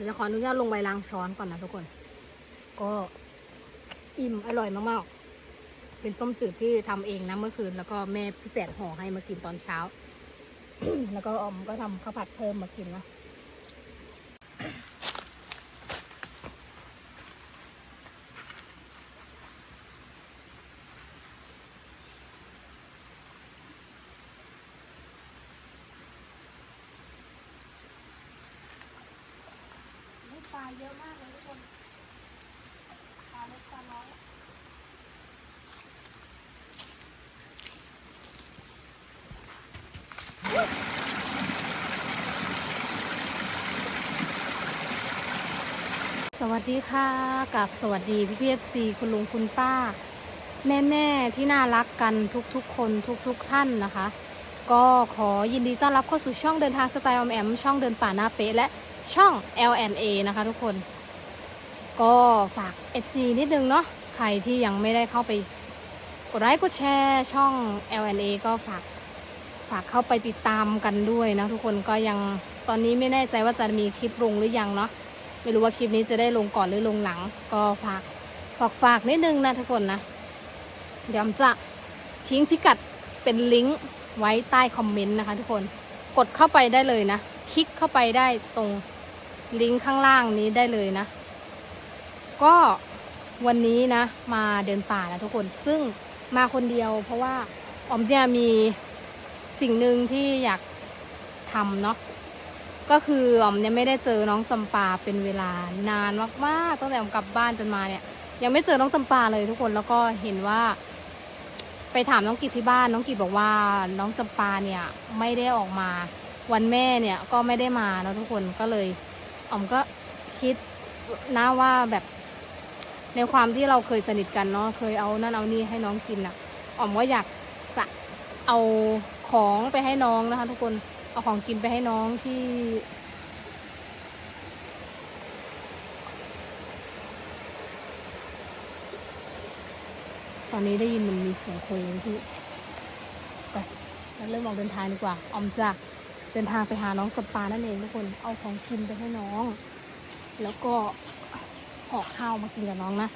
ดี๋ยวจะขออนุญาตลงใบล้างช้อนก่อนนะทุกคน ก็อิ่มอร่อยมากๆ เป็นต้มจืดที่ทำเองนะเมื่อคืน แล้วก็แม่พี่แฝดห่อให้มากินตอนเช้า แล้วก็ออมก็ทำข้าวผัดเพิ่มมากินนะ ปลาเยอะมากเลยทุกคน ปลาเล็กปลาน้อย สวัสดีค่ะกับสวัสดีพี่พีเอฟซีคุณลุงคุณป้า แม่แม่ที่น่ารักกันทุกๆ คนทุกๆ ท่านนะคะ ก็ขอยินดีต้อนรับเข้าสู่ช่องเดินทางสไตล์ออมแอม ช่องเดินป่าหน้าเป๊ะและช่อง LNA นะคะทุกคน ก็ฝาก FC นิดนึงเนาะใครที่ยังไม่ได้เข้าไปกดไลค์กดแชร์ช่อง LNA ก็ฝากฝากเข้าไปติดตามกันด้วยนะทุกคนก็ยังตอนนี้ไม่แน่ใจว่าจะมีคลิปลงหรือยังเนาะ ไม่รู้ว่าคลิปนี้จะได้ลงก่อนหรือลงหลัง ก็ฝากฝากฝากนิดนึงนะทุกคนนะ เดี๋ยวจะทิ้งพิกัดเป็นลิงก์ไว้ใต้คอมเมนต์นะคะทุกคน กดเข้าไปได้เลยนะ คลิกเข้าไปได้ตรงลิงก์ข้างล่างนี้ได้เลยนะ ก็วันนี้นะ มาเดินป่านะทุกคน ซึ่งมาคนเดียวเพราะว่าออมเนี่ยมีสิ่งหนึ่งที่อยากทำเนาะ ก็คือออมเนี่ยไม่ได้เจอน้องจำปาเป็นเวลานานมากๆตั้งแต่ออมกลับบ้านจนมาเนี่ย ยังไม่เจอน้องจำปาเลยทุกคนแล้วก็เห็นว่า ไปถามน้องกิจที่บ้านน้องกิจบอกว่าน้องจำปาเนี่ยไม่ได้ออกมา วันแม่เนี่ยก็ไม่ได้มาแล้วทุกคนก็เลยออมก็คิดนะว่าแบบในความที่เราเคยสนิทกันเนาะเคยเอานั่นเอานี่ให้น้องกินอะออมก็อยากจะเอาของไปให้น้องนะคะ ทุกคน เอาของกินไปให้น้องที่ตอนนี้ได้ยินมันมีเสียงคุยที่ไปเราเริ่มออกเดินทางดีกว่า ออมจะเดินทางไปหาน้องจำปานั่นเองทุกคน เอาของกินไปให้น้อง แล้วก็ห่อข้าวมากินกับน้องนะ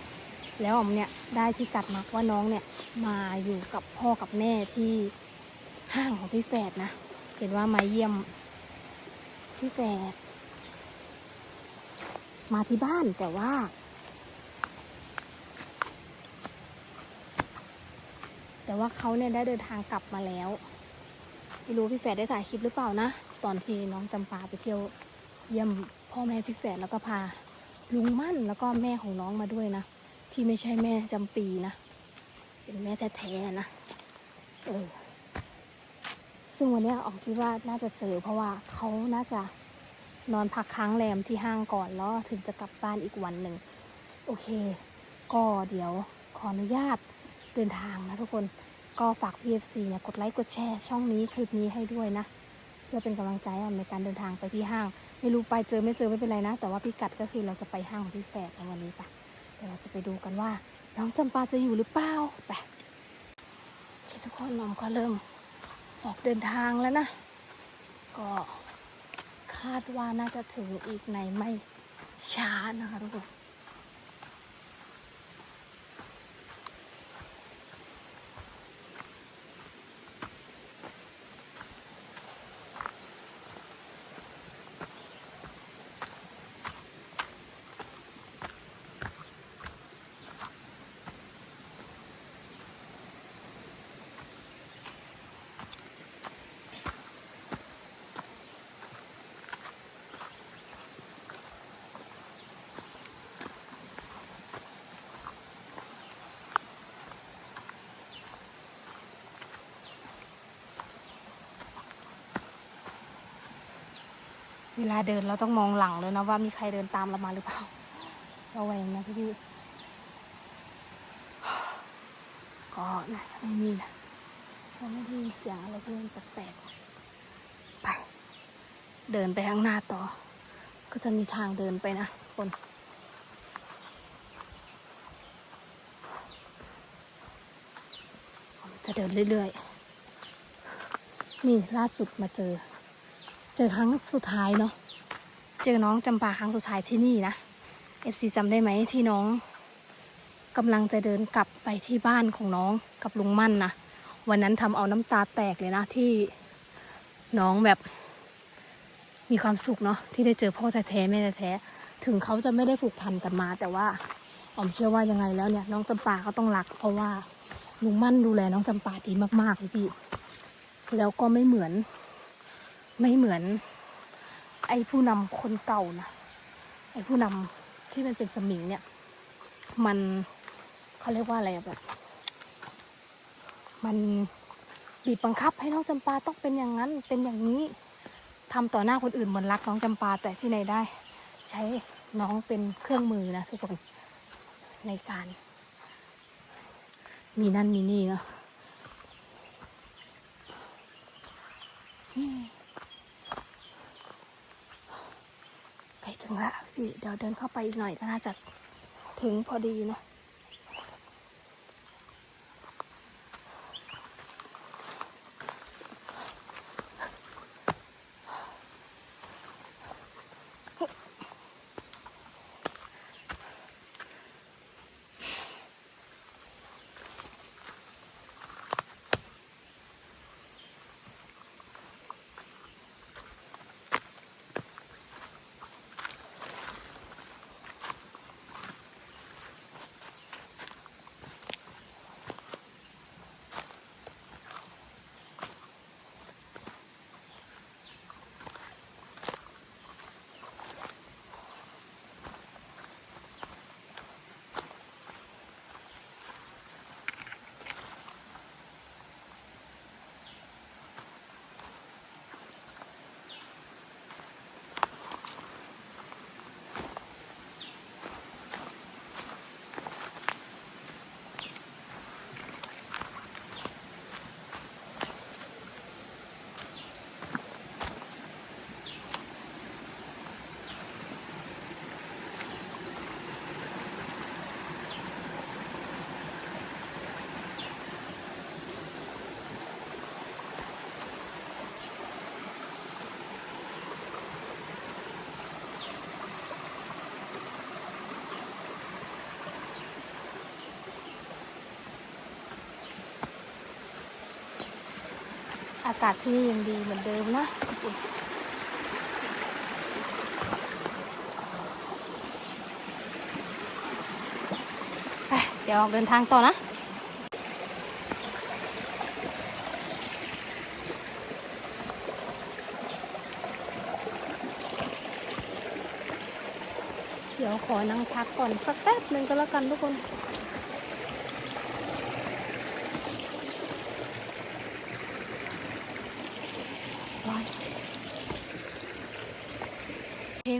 แล้วออมเนี่ยได้พิกัดมาว่าน้องเนี่ยมาอยู่กับพ่อกับแม่ที่ห้างของพี่แฝดนะ เห็นว่ามาเยี่ยมพี่แฝดมาที่บ้านแต่ว่า แต่ว่าเขาเนี่ยได้เดินทางกลับมาแล้วไม่รู้พี่แฝดได้ถ่ายคลิปหรือเปล่านะ ตอนที่น้องจำปาไปเที่ยวเยี่ยมพ่อแม่พี่แฝดแล้วก็พาลุงมั่นแล้วก็แม่ของน้องมาด้วยนะ ที่ไม่ใช่แม่จำปีนะ เป็นแม่แท้ๆนะเออ ซึ่งวันนี้ออกคิดว่าน่าจะเจอ เพราะว่าเขาน่าจะนอนพักค้างแรมที่ห้างก่อนแล้วถึงจะกลับบ้านอีกวันหนึ่ง โอเค ก็เดี๋ยวขออนุญาตเดินทางนะทุกคนก็ฝาก PFC เนี่ยกดไลค์กดแชร์ช่องนี้คลิปนี้ให้ด้วยนะ เพื่อเป็นกำลังใจในการเดินทางไปที่ห้าง ไม่รู้ไปเจอไม่เจอไม่เป็นไรนะ แต่ว่าพิกัดก็คือเราจะไปห้างของพี่แฝดในวันนี้ปะเดี๋ยวเราจะไปดูกันว่า น้องจำปาจะอยู่หรือเปล่าไปทุกคนน้องก็เริ่ม ออกเดินทางแล้วนะ ก็คาดว่าน่าจะถึงอีกในไม่ช้านะคะทุกคน เวลาเดินเราต้องมองหลังเลยนะว่ามีใครเดินตามเรามาหรือเปล่าระแวงนะพี่พี่ก็น่าจะไม่มีนะเราไม่ได้ยินเสียงอะไรที่มันแปลกๆไป เดินไปข้างหน้าต่อ ก็จะมีทางเดินไปนะคนจะเดินเรื่อยๆ นี่ล่าสุดมาเจอ เจอครั้งสุดท้ายเนาะ เจอน้องจำปาครั้งสุดท้ายที่นี่นะ FC จำได้ไหมที่น้องกำลังจะเดินกลับไปที่บ้านของน้องกับลุงมั่นนะ วันนั้นทำเอาน้ำตาแตกเลยนะที่น้องแบบมีความสุขเนาะที่ได้เจอพ่อแท้ๆแม่แท้ๆถึงเขาจะไม่ได้ผูกพันกันมา แต่ว่าออมเชื่อว่ายังไงแล้วเนี่ยน้องจำปาก็ต้องรัก เพราะว่าลุงมั่นดูแลน้องจำปาดีมากๆเลยพี่แล้วก็ไม่เหมือน ไม่เหมือน ไอ้ผู้นำคนเก่านะไอ้ผู้นำที่มันเป็นสมิงเนี่ย มันเขาเรียกว่าอะไรแบบ มันบีบบังคับให้น้องจำปาต้องเป็นอย่างนั้นเป็นอย่างนี้ทำต่อหน้าคนอื่นเหมือนรักน้องจำปาแต่ที่ไหนได้ ใช้น้องเป็นเครื่องมือนะทุกคนในการ มีนั่นมีนี่เนาะอืมใกล้ ถึงละพี่เดี๋ยวเดินเข้าไปอีกหน่อยก็น่าจะถึงพอดีเนาะ อากาศที่นี่ยังดีเหมือนเดิมนะเดี๋ยวออกเดินทางต่อนะเดี๋ยวขอนั่งพักก่อนสักแป๊บหนึ่งก็แล้วกันทุกคน ร้อน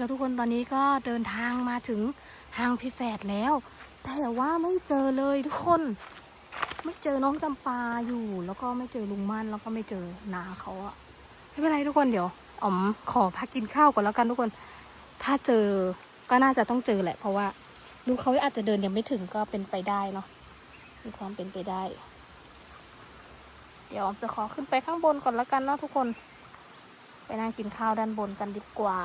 โอเคนตอนนี้ก็เดินทางมาถึงห้างพี่แฝดแล้ว แต่ว่าไม่เจอเลยทุกคน ไม่เจอน้องจำปาอยู่ แล้วก็ไม่เจอลุงมั่นแล้วก็ไม่เจอนาเขาอะไม่เป็นไรทุกคนเดี๋ยวอ๋อมขอพักกินข้าวก่อนแล้วกันทุกคน ถ้าเจอก็น่าจะต้องเจอแหละ เพราะว่าลูกเขาอาจจะเดินยังไม่ถึงก็เป็นไปได้เนาะมีความเป็นไปได้ เดี๋ยวออมจะขอขึ้นไปข้างบนก่อนแล้วกันเนาะทุกคน ไปนั่งกินข้าวด้านบนกันดีกว่า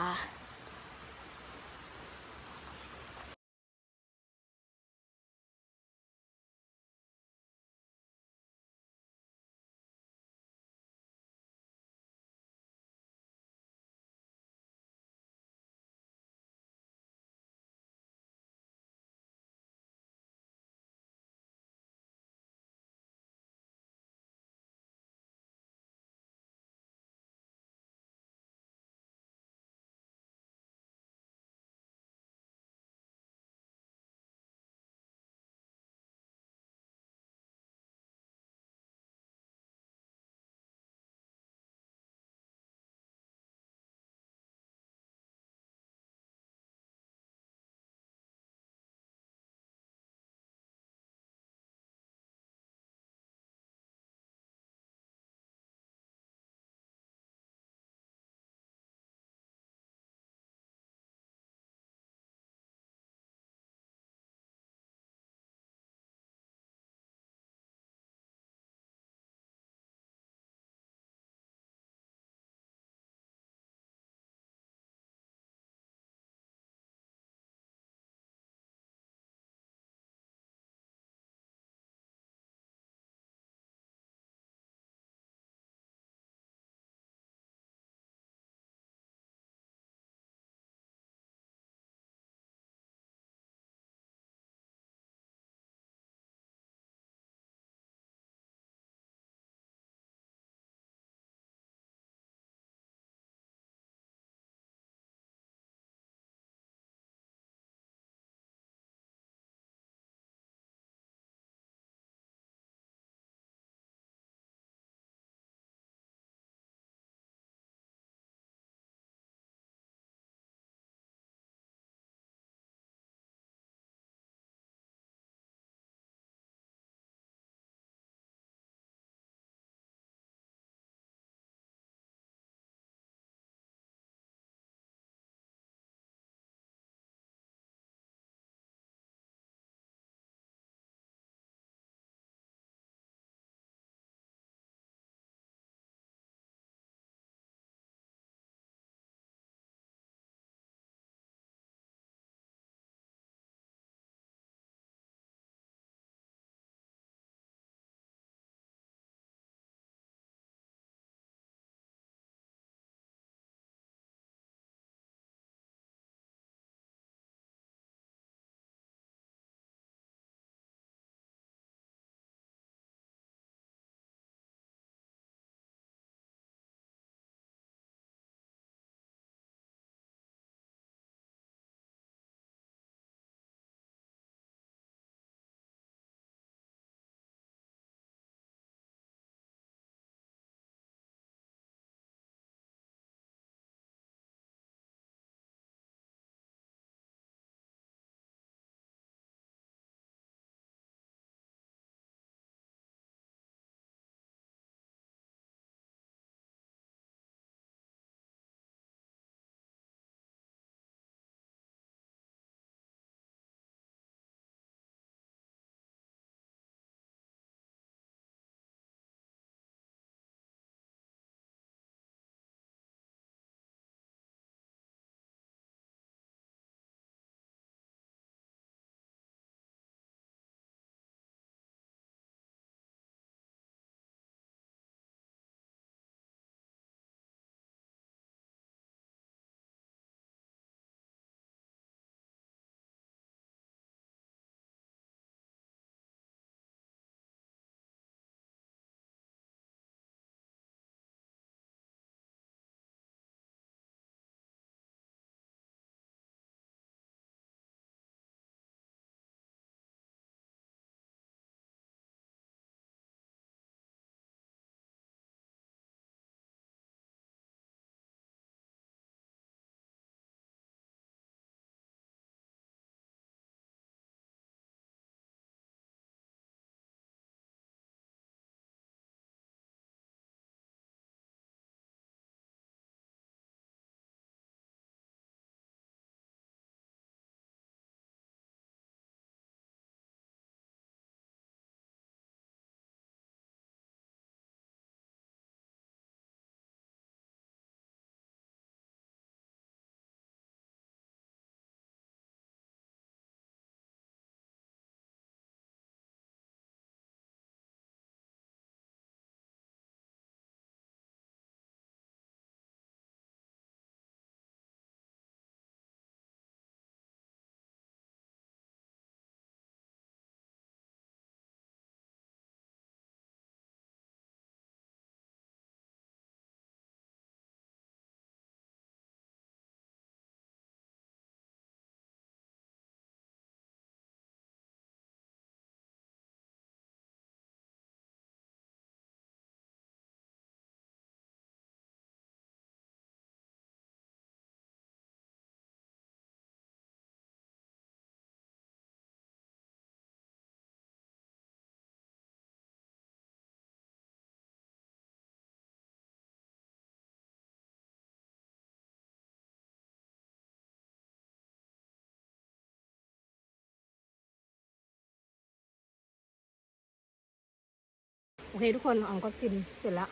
โอเคทุกคนออมก็กินเสร็จแล้ว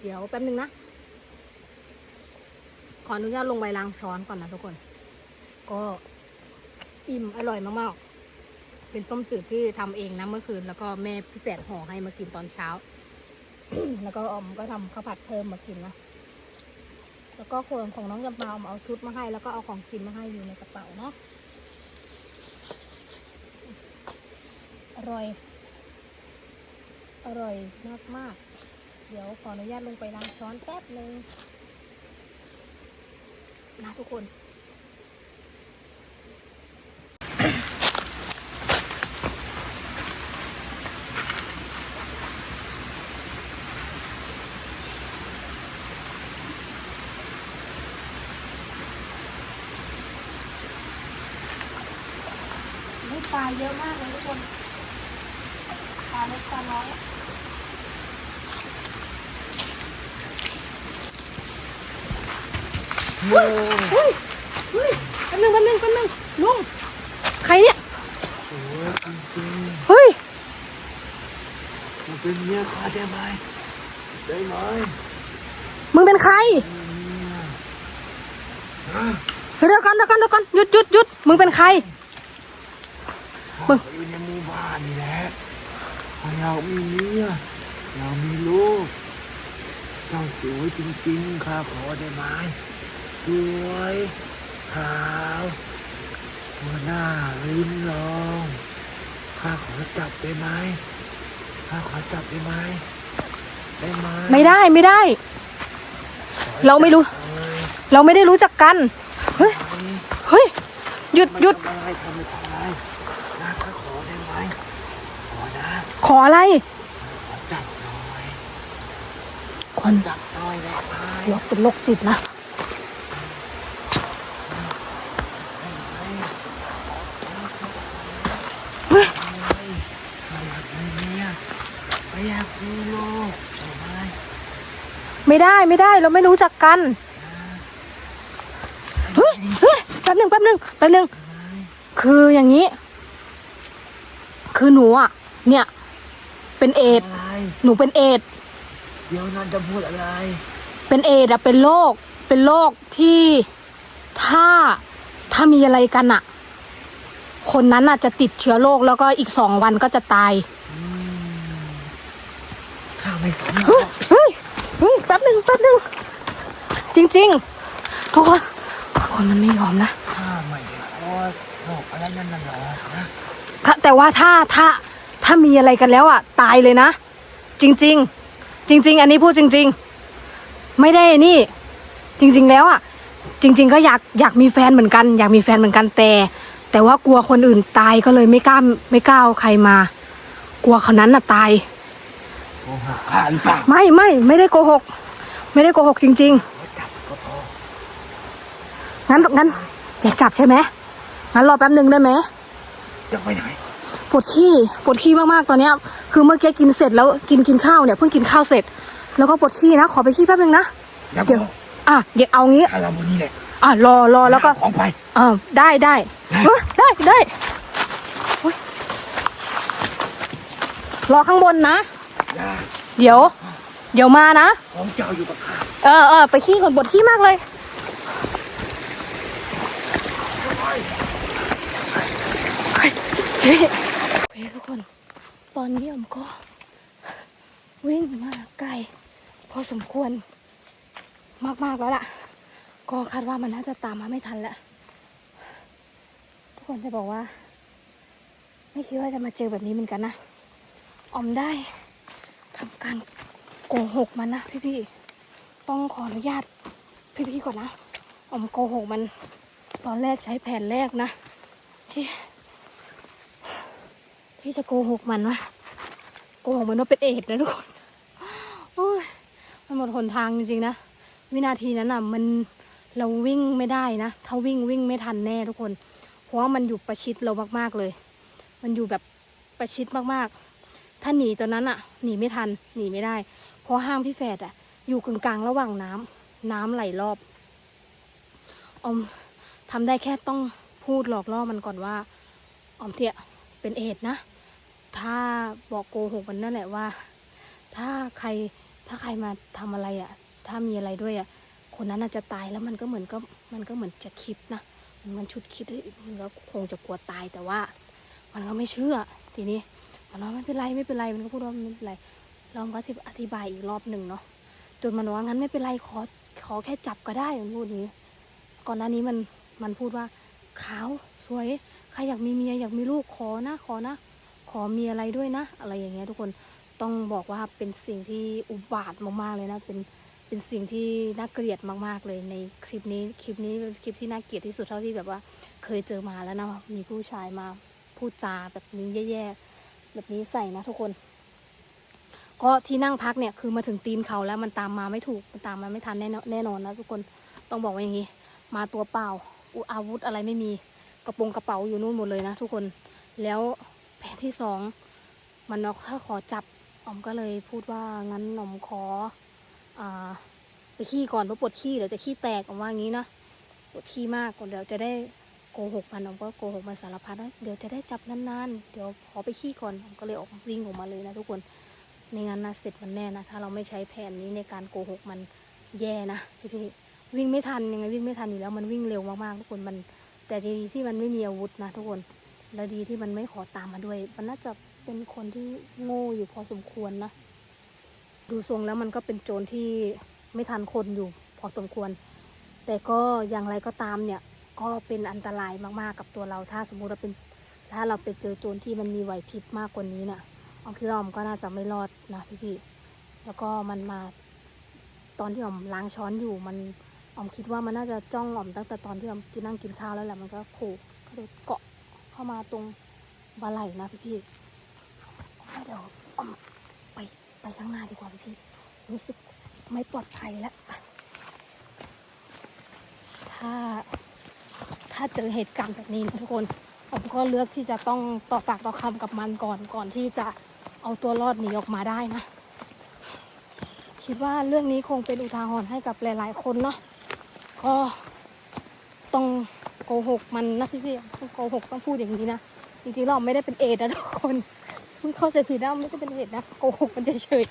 เดี๋ยวแป๊บนึงนะ ขออนุญาตลงไปล้างช้อนก่อนนะทุกคน ก็อิ่มอร่อยมากๆ เป็นต้มจืดที่ทำเองนะเมื่อคืน แล้วก็แม่พี่แสดห่อให้มากินตอนเช้า แล้วก็ออมก็ทำข้าวผัดเพิ่มมากินนะ แล้วก็คนของน้องจำปาออมเอาชุดมาให้ แล้วก็เอาของกินมาให้อยู่ในกระเป๋าเนาะ อร่อย อร่อยมากมากๆ เดี๋ยวขออนุญาตลงไปล้างช้อนแป๊บนึงนะทุกคนปลาเยอะมากเลยทุกคน ปลาเล็กปลาน้อย เฮ้ยเฮ้ยเฮ้ยแป๊บนึงแป๊บนึงแป๊บนึงลุงใครเนี่ยเฮ้ยมันเป็นเมียข้าได้ไหมได้ไหมมึงเป็นใครเดี๋ยวกันเดี๋ยวกันเดี๋ยวกันหยุดหยุดหยุดมึงเป็นใครมึงข้าอยู่ในหมู่บ้านนี่แหละข้าอยากมีเมียอยากมีลูกเจ้าสวยจริงๆข้าขอได้ไหม วย ขาวหัวหน้าลิ้นรองข้าขอจับได้ไหมข้าขอจับได้ไหมได้ไหมไม่ได้ไม่ได้ เราไม่รู้เอ้ยเราไม่ได้รู้จักกัน เฮ้ย เฮ้ย หยุดหยุดทำอะไรทำไม่ทำอะไรนะข้าขอได้ไหมขอนะ ขออะไรขอจับหน่อยคนจับหน่อยได้ไหมหัวเป็นโรคจิตนะ เฮ้ย ไม่อยากมีเมียไม่อยากมีลูกได้ไหม ไม่ได้ไม่ได้เราไม่รู้จักกันเฮ้ยเฮ้ยแป๊บหนึ่งแป๊บหนึ่งแป๊บหนึ่งคืออย่างนี้ คือหนูอะ เนี่ย เป็นเอดส์อะไรหนูเป็นเอดส์เดี๋ยวนั้นจะพูดอะไร เป็นเอดส์อะเป็นโรคเป็นโรคที่ถ้าถ้ามีอะไรกันอะคนนั้นอะจะติดเชื้อโรคแล้วก็อีกสองวันก็จะตาย ข้าไม่สนเฮ้ยเฮ้ยเฮ้ย แป๊บหนึ่งแป๊บหนึ่งจริง ๆ ทุกคนทุกคนมันไม่ยอมนะข้าไม่ได้ขอโรคอะไรนั่นน่ะหรอกนะถ้าแต่ว่าถ้าถ้าถ้ามีอะไรกันแล้วอะ ตายเลยนะ จริง ๆ จริง ๆ อันนี้พูดจริง ๆ ไม่ได้นี่ จริง ๆ แล้วอะ จริง ๆ ก็อยากอยากมีแฟนเหมือนกัน อยากมีแฟนเหมือนกันแต่ แต่ว่ากลัวคนอื่นตายก็เลยไม่กล้าไม่กล้าเอาใครมา กลัวคนนั้นน่ะตาย หกข้าหรือเปล่าไม่ไม่ไม่ได้โกหก ไม่ได้โกหกจริงขอจับก็พอๆ งั้นงั้นอยากจับใช่ไหมงั้นรอแป๊บหนึ่งได้ไหมจะไปไหนปวดขี้ปวดขี้มากๆตอนเนี้ยคือเมื่อกี้กินเสร็จแล้วกินกินข้าวเนี่ยเพิ่งกินข้าวเสร็จ แล้วก็ปวดขี้นะขอไปขี้แป๊บนึงนะอย่าบเดี๋ยวอกอะเดี๋ยวเอางี้ข้าเราบนนี้แหละอะรอรอแล้วก็ของไปอ่าได้ได้เอ้ยได้ได้โอ๊ยรอข้างบนนะอย่า เดี๋ยว เดี๋ยวมานะ ของเจ้าอยู่กับข้าเออเออไปขี้ก่อนปวดขี้มากเลยเฮ้ยเฮ้ยเฮ้ยทุกคน ตอนนี้ผมก็ วิ่งมาไกล พอสมควร มาก ๆ แล้วล่ะ ก็คาดว่ามันน่าจะตามมาไม่ทันแล้ว ทุกคนจะบอกว่า ไม่คิดว่าจะมาเจอแบบนี้เหมือนกันนะ ออมได้ ทำการโกหกมันนะพี่ๆต้องขออนุญาตพี่ๆก่อนนะอมโกหกมันตอนแรกใช้แผนแรกนะ ที่ ที่จะโกหกมันว่าโกหกมันว่าเป็นเอดนะทุกคนโอ้ยมันหมดหนทางจริงๆนะวินาทีนั้นอะมันเราวิ่งไม่ได้นะถ้าวิ่งวิ่งไม่ทันแน่ทุกคน เพราะว่ามันอยู่ประชิดเรามากๆเลย มันอยู่แบบประชิดมากๆ ถ้าหนีตอนนั้นอะหนีไม่ทันหนีไม่ได้ เพราะห้างพี่แฝดอะอยู่กึ่งกลางระหว่างน้ำน้ำไหลรอบอมทำได้แค่ต้องพูดหลอกล่อมันก่อนว่าอมเตียเป็นเอดนะ ถ้าบอกโกหกมันนั่นแหละว่า ถ้าใครถ้าใครมาทำอะไรอะ่ะถ้ามีอะไรด้วยอะ่ะคนนั้นอาจจะตายแล้วมันก็เหมือนก็มันก็เหมือนจะคิดนะมันชุดคิดเฮ้ยมันก็คงจะกลัวตายแต่ว่า มันก็ไม่เชื่อทีนี้ มันว่าไม่เป็นไรไม่เป็นไรมันก็พูดว่าไม่เป็นไรเราก็อธิบายอีกรอบหนึ่งเนาะจนมันว่างั้นไม่เป็นไรขอขอแค่จับก็ได้มันพูดอย่างนี้ ก่อนหน้านี้มันมันพูดว่าขาวสวยใครอยากมีเมียอยากมีลูกขอนะขอนะ ขอมีอะไรด้วยนะ อะไรอย่างเงี้ยทุกคนต้องบอกว่าเป็นสิ่งที่อุบาทมากๆเลยนะเป็นเป็นสิ่งที่น่าเกลียดมากๆเลยในคลิปนี้คลิปนี้เป็นคลิปที่น่าเกลียดที่สุดเท่าที่แบบว่า เคยเจอมาแล้วนะมีผู้ชายมาพูดจาแบบนี้แย่ๆ แบบนี้ใส่นะทุกคน ก็ที่นั่งพักเนี่ยคือมาถึงตีนเขาแล้วมันตามมาไม่ถูกมันตามมาไม่ทันแน่นอนแน่นอนนะทุกคนต้องบอกว่าอย่างนี้ มาตัวเปล่าอุอาวุธอะไรไม่มีกระโปรงกระเป๋าอยู่นู่นหมดเลยนะทุกคนแล้วแผนที่สองมันเอาถ้าขอจับอมก็เลยพูดว่างั้นออมขออ่าไปขี้ก่อนเพราะปวดขี้เดี๋ยวจะขี้แตกออมว่างี้นะปวดขี้มากก่อนเดี๋ยวจะได้ กหกมันอมก็โกหกมันสารพัดเดี๋ยวจะได้จับนานๆ เดี๋ยวขอไปขี้ก่อนออมก็เลยออกวิ่งออกมาเลยนะทุกคนไม่งั้นนะเสร็จมันแน่นะถ้าเราไม่ใช้แผนนี้ในการโกหกมันแย่นะพี่พี่ๆวิ่งไม่ทันยังไงวิ่งไม่ทันอยู่แล้วมันวิ่งเร็วมากๆทุกคนมัน แต่ดีที่มันไม่มีอาวุธนะทุกคนแล้วดีที่มันไม่ขอตามมาด้วย มันน่าจะเป็นคนที่โง่อยู่พอสมควรนะดูทรงแล้วมันก็เป็นโจรที่ไม่ทันคนอยู่พอสมควร แต่ก็อย่างไรก็ตามเนี่ย ก็เป็นอันตรายมากๆกับตัวเรา ถ้าสมมุติเราเป็นถ้าเราไปเจอโจรที่มันมีไหวพริบมากกว่านี้น่ะออมคิดว่าออมก็น่าจะไม่รอดนะพี่ๆแล้วก็มันมาตอนที่ออมล้างช้อนอยู่มันออมคิดว่ามันน่าจะจ้องออมตั้งแต่ตอนที่ออมกินนั่งกินข้าวแล้วแหละมันก็โขู่ก็เลยเกาะเข้ามาตรงบาไหล่นะพี่พี่ๆเดี๋ยวออมไปไปข้างหน้าดีกว่าพี่พี่ๆรู้สึกไม่ปลอดภัยแล้วถ้า ถ้าเจอเหตุการณ์แบบนี้นะทุกคนออมก็เลือกที่จะต้องต่อปากต่อคำกับมันก่อนก่อนที่จะเอาตัวรอดหนีออกมาได้นะ คิดว่าเรื่องนี้คงเป็นอุทาหรณ์ให้กับหลาย ๆ คนเนาะก็ต้องโกหกมันนะพี่พี่ๆต้องโกหกต้องพูดอย่างนี้นะจริงๆเราไม่ได้เป็นเอดนะทุกคนเพิ่งเข้าใจผิดนะไม่ได้เป็นเอดนะโกหกมันเฉย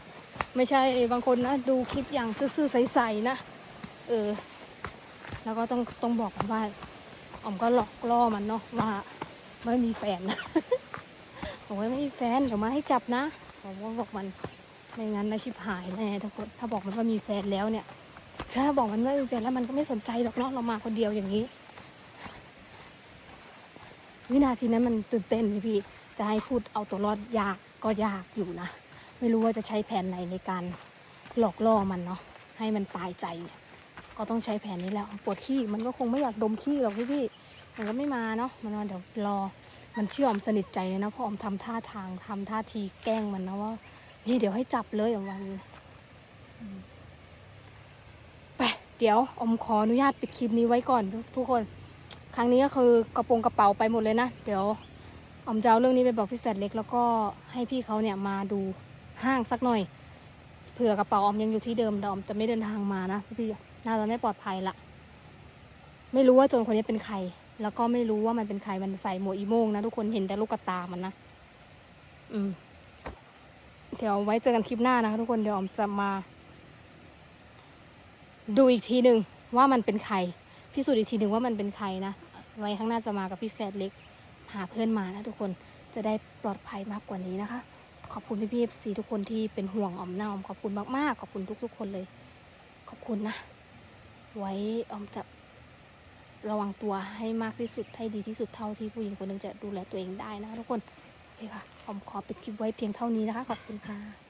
ๆไม่ใช่บางคนนะดูคลิปอย่างซื่อๆใสๆนะเออ แล้วก็ต้องต้องบอกกันว่า อมก็หลอกล่อมันเนาะว่าไม่มีแฟนนะบอกว่าไม่มีแฟนเดี๋ยวมาให้จับนะผมก็บอกมันไม่งั้นนะชิบหายแน่ทุกคนถ้าบอกมันว่ามีแฟนแล้วเนี่ย ถ้าบอกมันว่ามีแฟนแล้วมันก็ไม่สนใจหรอกเนาะเรามาคนเดียวอย่างนี้ วินาทีนั้นมันตื่นเต้นพี่พี่จะให้พูดเอาตัวรอดยากก็ยากอยู่นะ ไม่รู้ว่าจะใช้แผนไหนในการหลอกล่อมันเนาะให้มันตายใจ ก็ต้องใช้แผนนี้แล้วปวดขี้มันก็คงไม่อยากดมขี้หรอกพี่พี่มันก็ไม่มาเนาะมันว่าเดี๋ยวรอมันเชื่อมสนิทใจเลยนะเพราะอมทำท่าทางทำท่าทีแกล้งมันนะว่าเฮ้ยเดี๋ยวให้จับเลยอมวันไปเดี๋ยวอมขออนุญาตปิดคลิปนี้ไว้ก่อนทุกทุกคน ครั้งนี้ก็คือกระโปรงกระเป๋าไปหมดเลยนะเดี๋ยวอมจะเอาเรื่องนี้ไปบอกพี่แฟดเล็ก แล้วก็ให้พี่เขาเนี่ยมาดูห้างสักหน่อยเผื่อกระเป๋าอมยังอยู่ที่เดิมแต่ออมจะไม่เดินทางมานะพี่ น่าจะไม่ปลอดภัยละ ไม่รู้ว่าโจรคนนี้เป็นใคร แล้วก็ไม่รู้ว่ามันเป็นใคร มันใส่หมวกอีโมงนะทุกคนเห็นแต่ลูกกระตามันนะ อืม เดี๋ยวไว้เจอกันคลิปหน้านะคะทุกคน เดี๋ยวออมจะมา ดูอีกทีหนึ่งว่ามันเป็นใคร พิสูจน์อีกทีหนึ่งว่ามันเป็นใครนะ ไว้ข้างหน้าจะมากับพี่แฟดเล็ก หาเพื่อนมานะทุกคน จะได้ปลอดภัยมากกว่านี้นะคะขอบคุณพี่พีเอฟซีทุกคนที่เป็นห่วงออมหน้าออมขอบคุณมากๆ ขอบคุณทุกๆคนเลย ขอบคุณนะ ไว้ออมจะระวังตัวให้มากที่สุดให้ดีที่สุดเท่าที่ผู้หญิงคนหนึ่งจะดูแลตัวเองได้นะคะทุกคน โอเคค่ะออมขอปิดคลิปไว้เพียงเท่านี้นะคะ ขอบคุณค่ะ